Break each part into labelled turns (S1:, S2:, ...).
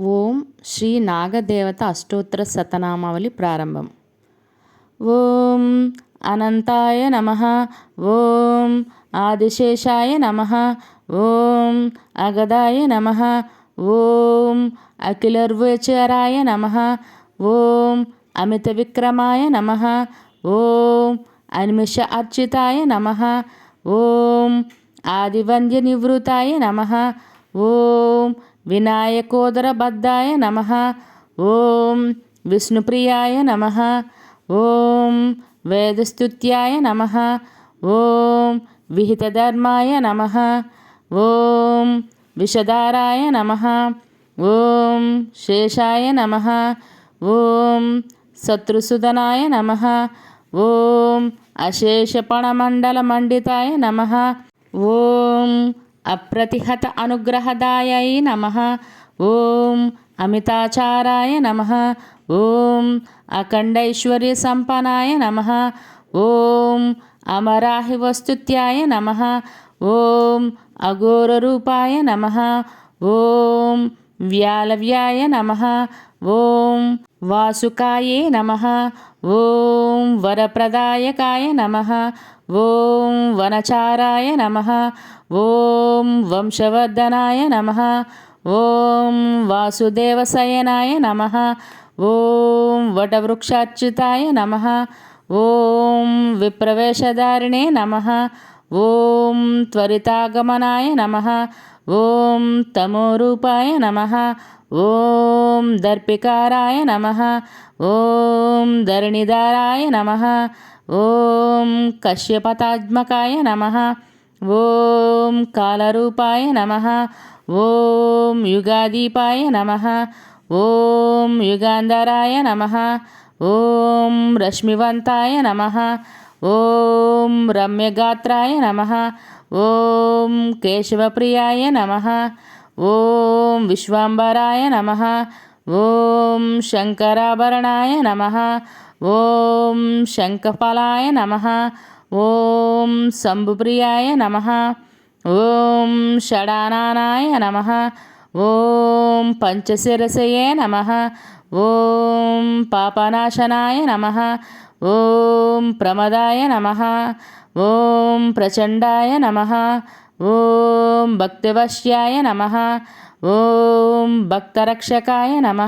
S1: ఓం శ్రీ నాగదేవత అష్టోత్తర శతనామావళి ప్రారంభం. ఓం అనంతాయ నమ. ఓం ఆదిశేషాయ నమ. ఓం అగదాయ నమ. ఓం అఖిలర్వచరాయ నమ. ఓం అమిత విక్రమాయ నమ. ఓం అనిమిష అర్చితాయ నమ. ఓం ఆదివంద్య నివృతాయ నమ. ఓం వినాయకోదరబద్ధాయ నమ. ఓం విష్ణుప్రియాయ నమ. ఓం వేదస్తుత్యాయ నమ. ఓం విహితధర్మాయ నమ. ఓం విషధారాయ నమ. ఓం శేషాయ నమ. ఓం శత్రుసుదనాయ నమ. ఓం అశేషపణమండలమండితాయ నమ. ఓం అప్రతిహత అనుగ్రహదాయై నమ. ఓం అమితాచారాయ నమ. ఓం అఖండైశ్వర్య సంపన్నాయ నమ. ఓం అమరాహి వస్తుత్యాయ నమ. ఓం అఘోరరూపాయ నమ. ఓం వ్యాలవ్యాయ నమ. ఓం వాసుకాయే నమ. ఓం వరప్రదాయకాయ నమ. ఓం వనచారాయ నమ. ఓం వంశవర్ధనాయ నమ. ఓం వాసుదేవశయనాయ నమ. ఓం వటవృక్షాచ్యుతాయ నమ. ఓం విప్రవేశధారిణే నమ. ఓం త్వరితాగమనాయ నమ. ఓం తమోరూపాయ నమ. ఓం దర్పికారాయ నమ. ఓం ధరణిధారాయ నమ. ఓం కశ్యపతాత్మకాయ నమ. ఓం కాలరూపాయ నమ. ఓం యుగాదీపాయ నమ. ఓం యుగాంధరాయ నమ. ఓం రశ్మివంతాయ నమ. ఓం రమ్యగాత్రాయ నమ. ఓం కేశవప్రియాయ నమ. ఓం విశ్వాంబరాయ నమ. ఓం శంకరాభరణాయ నమ. ఓం శంఖఫలాయ నమ. ఓం శంభుప్రియాయ నమ. ఓం షడానానాయ నమ. ఓం పంచశిరసయే నమ. ఓం పాపనాశనాయ నమ. ఓం ప్రమదాయ నమ. ఓం ప్రచండాయ నమ. ఓం భక్తివశ్యాయ నమ. ఓం భక్తరక్షకాయ నమ.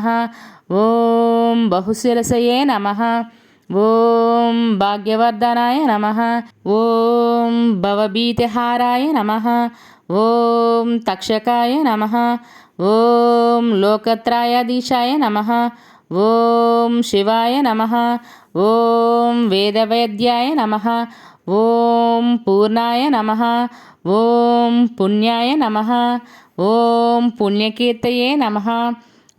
S1: ఓం బహుశిరసయే నమ. ఓం భాగ్యవర్ధనాయ నమ. ఓం భవభీతిహారాయ నమ. ఓం తక్షకాయ నమ. ఓం లోకత్రాయాధీశాయ నమ. ఓం శివాయ నమ. ఓం వేదవైద్యాయ నమ. ఓం పూర్ణాయ నమ. ఓం పుణ్యాయ నమ. ఓం పుణ్యకీర్తయే నమ.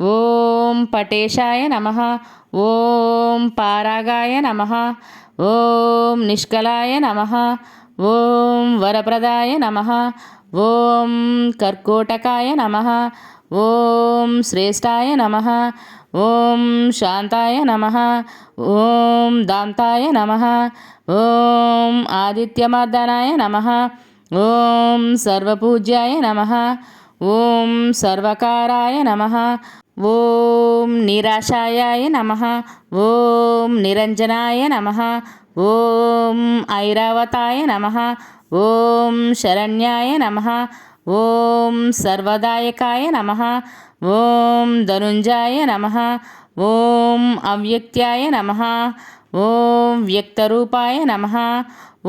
S1: ఓం పటేశాయ నమ. ఓం పారాగాయ నమ. ఓం నిష్కలాయ నమ. ఓం వరప్రదాయ నమ. ఓం కర్కోటకాయ నమ. ఓం శ్రేష్టాయ నమ. ఓం శాంతాయ నమ. ఓం దాంతాయ నమ. ఓం ఆదిత్యమర్దనాయ నమ. ఓం సర్వపూజ్యాయ నమ. ఓం సర్వకారాయ నమ. ఓం నిరాశాయాయ నమ. ఓం నిరంజనాయ నమ. ఓం ఐరావతాయ నమ ఓం శరణ్యాయ నమ ఓం సర్వదాయకాయ నమ ఓం ధనుంజాయ నమ ఓం అవ్యక్త్యాయ నమ ఓం వ్యక్తరూపాయ నమ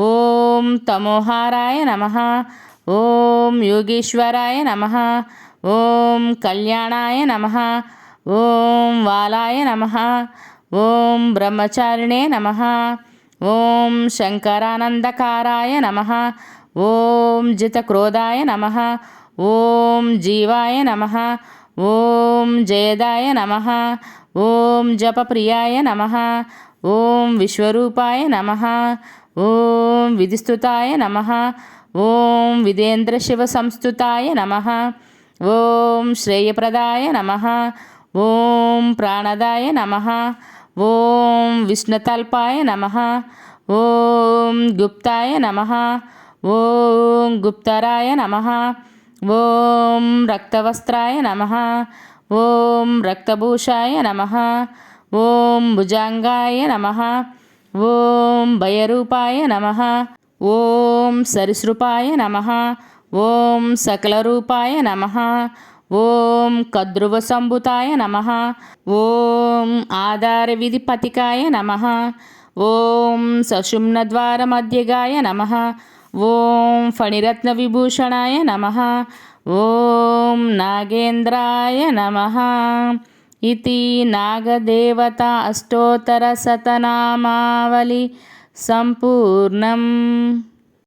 S1: ఓం తమోహారాయ నమ ఓం యోగేశ్వరాయ నమ ఓం కళ్యాణాయ నమ ఓం వాలాయ నమ ఓం బ్రహ్మచారిణే నమ ఓం శంకరానందకారాయ నమ. ఓం జితక్రోధాయ నమ. ఓం జీవాయ నమ. ఓం జయదాయ నమ. ఓం జపప్రియాయ నమ. ఓం విశ్వరూపాయ నమ. ఓం విధిస్తుతాయ నమ. ఓం విదేంద్ర శివ సంస్థుతాయ నమ. ఓం శ్రేయప్రదాయ నమ. ఓం ప్రాణదాయ నమ. ఓం విష్ణుతల్పాయ నమ. ఓం గుప్తాయ నమ. ఓం గుప్తరాయ నమ. ఓం రక్తవస్త్రాయ నమ. ఓం రక్తభూషాయ నమ. ఓం భుజాంగాయ నమ. ఓం భయరూపాయ నమ. ఓం సరిసృపాయ నమ. ఓం సకలరూపాయ నమ. ఓం కద్రువ సంభుతాయ నమ. ఓం ఆధార విధి పతికాయ నమ. ఓం సశుమ్న ద్వార మధ్యగాయ నమ. ఓం ఫణిరత్న విభూషణాయ నమ. ఓం నాగేంద్రాయ నమ. ఇది నాగదేవత అష్టోత్తర సతనామావళి సంపూర్ణం.